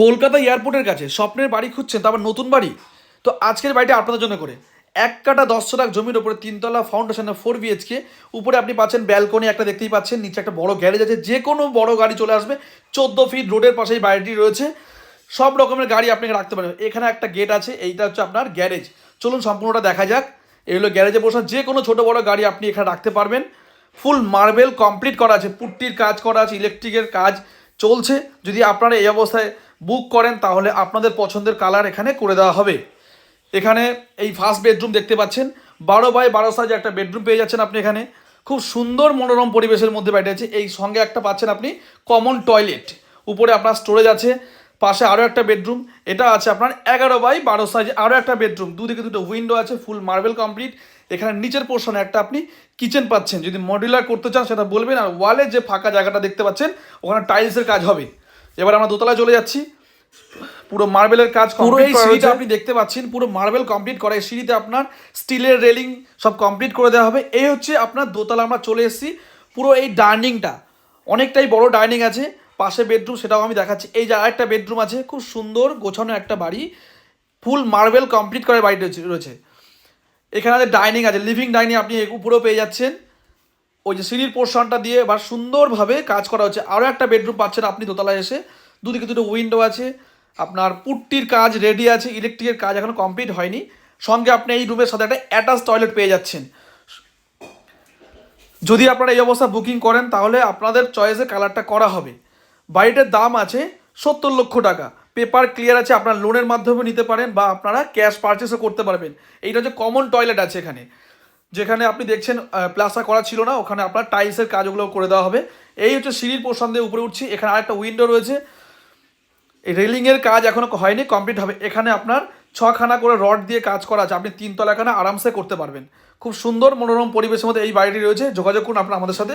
কলকাতা এয়ারপোর্টের কাছে স্বপ্নের বাড়ি খুঁজছেন, তারপর নতুন বাড়ি। তো আজকের বাড়িটা আপনাদের জন্য করে। এক কাটা দশ শতক জমির উপরে তিনতলা ফাউন্ডেশনে ফোর বিএচকে উপরে আপনি পাচ্ছেন ব্যালকনি একটা দেখতেই পাচ্ছেন, নিচে একটা বড় গ্যারেজ আছে, যে কোনো বড় গাড়ি চলে আসবে, চোদ্দ ফিট রোডের পাশেই বাড়িটি রয়েছে। সব রকমের গাড়ি আপনি রাখতে পারেন এখানে একটা গেট আছে, এইটা হচ্ছে আপনার গ্যারেজ চলুন সম্পূর্ণটা দেখা যাক। এই হলো গ্যারেজে বসে, যে কোনো ছোটো বড় গাড়ি আপনি এখানে রাখতে পারবেন। ফুল মার্বেল কমপ্লিট করা আছে, পুট্টির কাজ করা আছে ইলেকট্রিকের কাজ চলছে। যদি আপনারা এই অবস্থায় বুক করেন, তাহলে আপনাদের পছন্দের কালার এখানে করে দেওয়া হবে। এখানে এই ফার্স্ট বেডরুম দেখতে পাচ্ছেন, বারো বাই বারো সাইজ একটা বেডরুম পেয়ে যাচ্ছেন আপনি এখানে। খুব সুন্দর মনোরম পরিবেশের মধ্যে বাড়িটা আছে। এই সঙ্গে একটা পাচ্ছেন আপনি কমন টয়লেট উপরে আপনার স্টোরেজ আছে, পাশে আরও একটা বেডরুম এটা আছে আপনার এগারো বাই বারো সাইজ আরও একটা বেডরুম দুদিকে দুটো উইন্ডো আছে ফুল মার্বেল কমপ্লিট এখানে নিচের পোর্শনে একটা আপনি কিচেন পাচ্ছেন। যদি মডিউলার করতে চান, সেটা বলবেন। আর ওয়ালে যে ফাঁকা জায়গাটা দেখতে পাচ্ছেন, ওখানে টাইলসের কাজ হবে। এবার আমরা দোতলায় চলে যাচ্ছি। পুরো মার্বেলের কাজ পুরো এই সিঁড়িটা আপনি দেখতে পাচ্ছেন পুরো মার্বেল কমপ্লিট করা। এই সিঁড়িতে আপনার স্টিলের রেলিং সব কমপ্লিট করে দেওয়া হবে। এই হচ্ছে আপনার দোতলা আমরা চলে এসেছি পুরো এই ডাইনিংটা অনেকটাই বড় ডাইনিং আছে পাশে বেডরুম সেটাও আমি দেখাচ্ছি। এই যে আরেকটা বেডরুম আছে খুব সুন্দর গোছানো একটা বাড়ি। ফুল মার্বেল কমপ্লিট করে বাড়িটা রয়েছে- রয়েছে। এখানে ডাইনিং আছে লিভিং ডাইনিং আপনি উপরেও পেয়ে যাচ্ছেন। ওই যে সিঁড়ির পোর্শনটা দিয়ে বা সুন্দরভাবে কাজ করা হচ্ছে। আরও একটা বেডরুম পাচ্ছেন আপনি দোতলায় এসে। দুদিকে দুটো উইন্ডো আছে। আপনার পুট্টির কাজ রেডি আছে। ইলেকট্রিকের কাজ এখনও কমপ্লিট হয়নি। সঙ্গে আপনি এই রুমের সাথে একটা অ্যাটাচ টয়লেট পেয়ে যাচ্ছেন। যদি আপনারা এই অবস্থা বুকিং করেন, তাহলে আপনাদের চয়েসে কালারটা করা হবে। বাড়িটার দাম আছে সত্তর লক্ষ টাকা। পেপার ক্লিয়ার আছে, আপনার লোনের মাধ্যমে নিতে পারেন বা আপনারা ক্যাশ পারচেসও করতে পারবেন। এইটা হচ্ছে কমন টয়লেট আছে এখানে। যেখানে আপনি দেখছেন প্লাস্টার করা ছিল না, ওখানে আপনার টাইলসের কাজগুলো করে দেওয়া হবে। এই হচ্ছে সিঁড়ির পোর্শন দিয়ে উপরে উঠছি, এখানে আরেকটা উইন্ডো রয়েছে। এই রেলিংয়ের কাজ এখনও হয়নি কমপ্লিট হবে। এখানে আপনার ছখানা করে রড দিয়ে কাজ করা আছে, আপনি তিনতলা এখানে আরামসে করতে পারবেন। খুব সুন্দর, মনোরম পরিবেশের মধ্যে এই বাড়িটি রয়েছে। যোগাযোগ করুন আপনার, আমাদের সাথে।